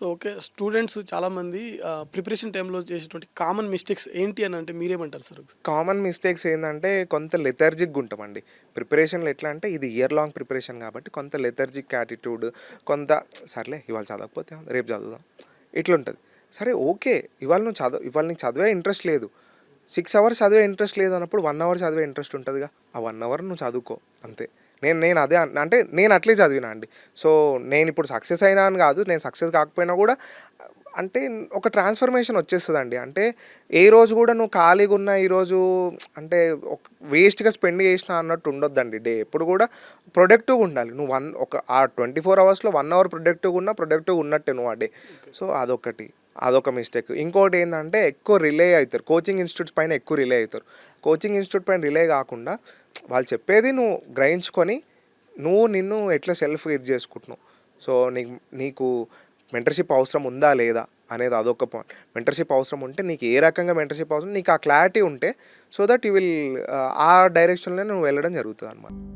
So okay. Students చాలామంది preparation టైంలో చేసేటువంటి కామన్ మిస్టేక్స్ ఏంటి అని అంటే మీరేమంటారు సార్? కామన్ మిస్టేక్స్ ఏంటంటే కొంత లెథర్జిక్ ఉంటామండి. ప్రిపరేషన్లో ఎట్లా అంటే ఇది ఇయర్ లాంగ్ ప్రిపరేషన్ కాబట్టి కొంత లెథర్జిక్ యాటిట్యూడ్ కొంత సర్లే ఇవాళ చదవకపోతే రేపు చదువుదాం. ఇట్లుంటుంది. సరే ఓకే. ఇవాళ నువ్వు చదవ ఇవాళ నీకు చదివే ఇంట్రెస్ట్ లేదు. సిక్స్ అవర్స్ చదివే ఇంట్రెస్ట్ లేదు అన్నప్పుడు వన్ అవర్ చదివే ఇంట్రెస్ట్ ఉంటుందిగా. ఆ వన్ అవర్ నువ్వు చదువుకో అంతే. నేను నేను అదే అంటే నేను అట్లే చదివినా అండి. సో నేను ఇప్పుడు సక్సెస్ అయినా అని కాదు నేను సక్సెస్ కాకపోయినా కూడా అంటే ఒక ట్రాన్స్ఫర్మేషన్ వచ్చేస్తుందండి. అంటే ఏ రోజు కూడా నువ్వు ఖాళీగా ఉన్న ఈరోజు అంటే వేస్ట్గా స్పెండ్ చేసిన అన్నట్టు ఉండొద్దండి. డే ఎప్పుడు కూడా ప్రొడక్టివ్గా ఉండాలి. నువ్వు వన్ ఒక ఆ ట్వంటీ ఫోర్ అవర్స్లో వన్ అవర్ ప్రొడక్టివ్గా ఉన్నా ప్రొడక్టివ్గా ఉన్నట్టే నువ్వు ఆ డే. సో అదొకటి. అదొక మిస్టేక్. ఇంకోటి ఏంటంటే ఎక్కువ రిలే అవుతారు. కోచింగ్ ఇన్స్టిట్యూట్స్ పైన ఎక్కువ రిలే అవుతారు. కోచింగ్ ఇన్స్టిట్యూట్ పైన రిలే కాకుండా వాళ్ళు చెప్పేది నువ్వు గ్రహించుకొని నువ్వు నిన్ను ఎట్లా సెల్ఫ్ ఇది చేసుకుంటున్నావు? సో నీకు నీకు మెంటర్షిప్ అవసరం ఉందా లేదా అనేది అదొక పాయింట్ మెంటర్షిప్ అవసరం ఉంటే నీకు ఏ రకంగా మెంటర్షిప్ అవసరం నీకు ఆ క్లారిటీ ఉంటే సో దట్ యూ విల్ ఆ డైరెక్షన్లో నువ్వు వెళ్ళడం జరుగుతుంది అనమాట